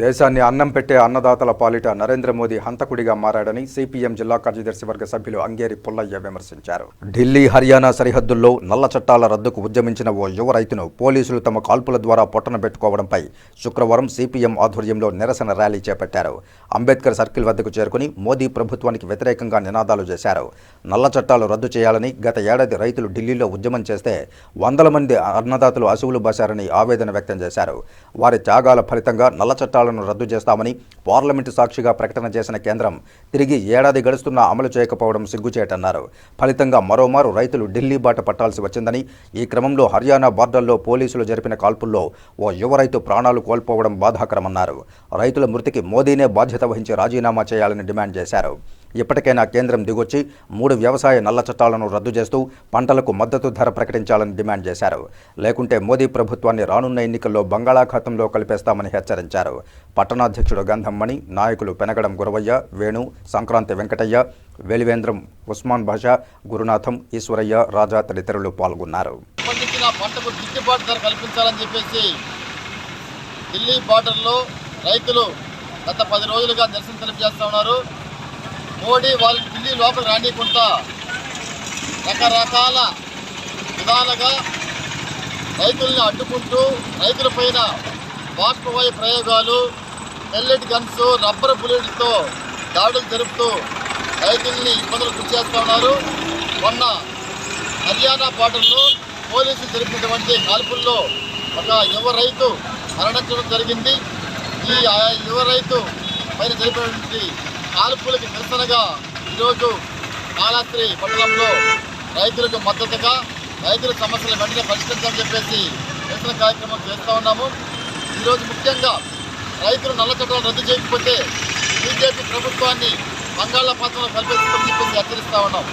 దేశాన్ని అన్నం పెట్టే అన్నదాతల పాలిట నరేంద్ర మోదీ హంతకుడిగా మారాడని సిపిఎం జిల్లా కార్యదర్శి వర్గ సభ్యులు అంగేరి పుల్లయ్య విమర్శించారు. ఢిల్లీ హర్యానా సరిహద్దుల్లో నల్ల చట్టాల రద్దుకు ఉద్యమించిన ఓ యువ రైతును పోలీసులు తమ కాల్పుల ద్వారా పొట్టన పెట్టుకోవడంపై శుక్రవారం సిపిఎం ఆధ్వర్యంలో నిరసన ర్యాలీ చేపట్టారు. అంబేద్కర్ సర్కిల్ వద్దకు చేరుకుని మోదీ ప్రభుత్వానికి వ్యతిరేకంగా నినాదాలు చేశారు. నల్ల చట్టాలు రద్దు చేయాలని గత ఏడాది రైతులు ఢిల్లీలో ఉద్యమం చేస్తే వందల మంది అన్నదాతలు అసువులు బాశారని ఆవేదన వ్యక్తం చేశారు. వారి త్యాగాల ఫలితంగా నల్ల చట్టాలను రద్దు చేస్తామని పార్లమెంటు సాక్షిగా ప్రకటన చేసిన కేంద్రం తిరిగి ఏడాది గడుస్తున్నా అమలు చేయకపోవడం సిగ్గుచేటన్నారు. ఫలితంగా మరోమారు రైతులు ఢిల్లీ బాట పట్టాల్సి వచ్చిందని ఈ క్రమంలో హర్యానా బార్డర్లో పోలీసులు జరిపిన కాల్పుల్లో ఓ యువ రైతు ప్రాణాలు కోల్పోవడం బాధాకరమన్నారు. రైతుల మృతికి మోదీనే బాధ్యత వహించి రాజీనామా చేయాలని డిమాండ్ చేశారు. ఇప్పటికైనా కేంద్రం దిగొచ్చి మూడు వ్యవసాయ నల్ల చట్టాలను రద్దు చేస్తూ పంటలకు మద్దతు ధర ప్రకటించాలని డిమాండ్ చేశారు. లేకుంటే మోదీ ప్రభుత్వాన్ని రానున్న ఎన్నికల్లో బంగాళాఖాతంలో కలిపేస్తామని హెచ్చరించారు. పట్టణాధ్యక్షుడు గంధమ్మణి నాయకులు పెనగడం గురవయ్య వేణు సంక్రాంతి వెంకటయ్య వెలివేంద్రం ఉస్మాన్ భాషా గురునాథం ఈశ్వరయ్య రాజా తదితరులు పాల్గొన్నారు. పంటకు గిట్టుబాటు ధర కల్పించాలని చెప్పేసి ఢిల్లీ బార్డర్లో రైతులు గత పది రోజులుగా నిరసన తెలియజేస్తూ ఉన్నారు. మోడీ వాళ్ళని ఢిల్లీ లోపల రానియకుండా రకరకాల విధాలుగా రైతుల్ని అడ్డుకుంటూ రైతులపైన వాష్పవాయు ప్రయోగాలు పెల్లెట్ గన్స్ రబ్బర్ బుల్లెట్తో దాడులు జరుపుతూ రైతుల్ని ఇబ్బందులు గురి చేస్తూ ఉన్నారు. మొన్న హర్యానా బార్డర్లో పోలీసులు జరిపినటువంటి కాల్పుల్లో ఒక యువ రైతు మరణించడం జరిగింది. ఈ యువ రైతు పైన జరిపినటువంటి కాల్పులకు నిరసనగా ఈరోజు కాళాస్త్రి పట్టణంలో రైతులకు మద్దతుగా రైతుల సమస్యలు వెంటనే పరిష్కరించాలని చెప్పేసి నిరసన కార్యక్రమం చేస్తూ ఉన్నాము. ఈరోజు ముఖ్యంగా రైతులు నల్ల చట్టాలు రద్దు చేయకపోతే బీజేపీ ప్రభుత్వాన్ని బంగాళాఖాతంలో కల్పిస్తామని చెప్పేసి హెచ్చరిస్తూ ఉన్నాం.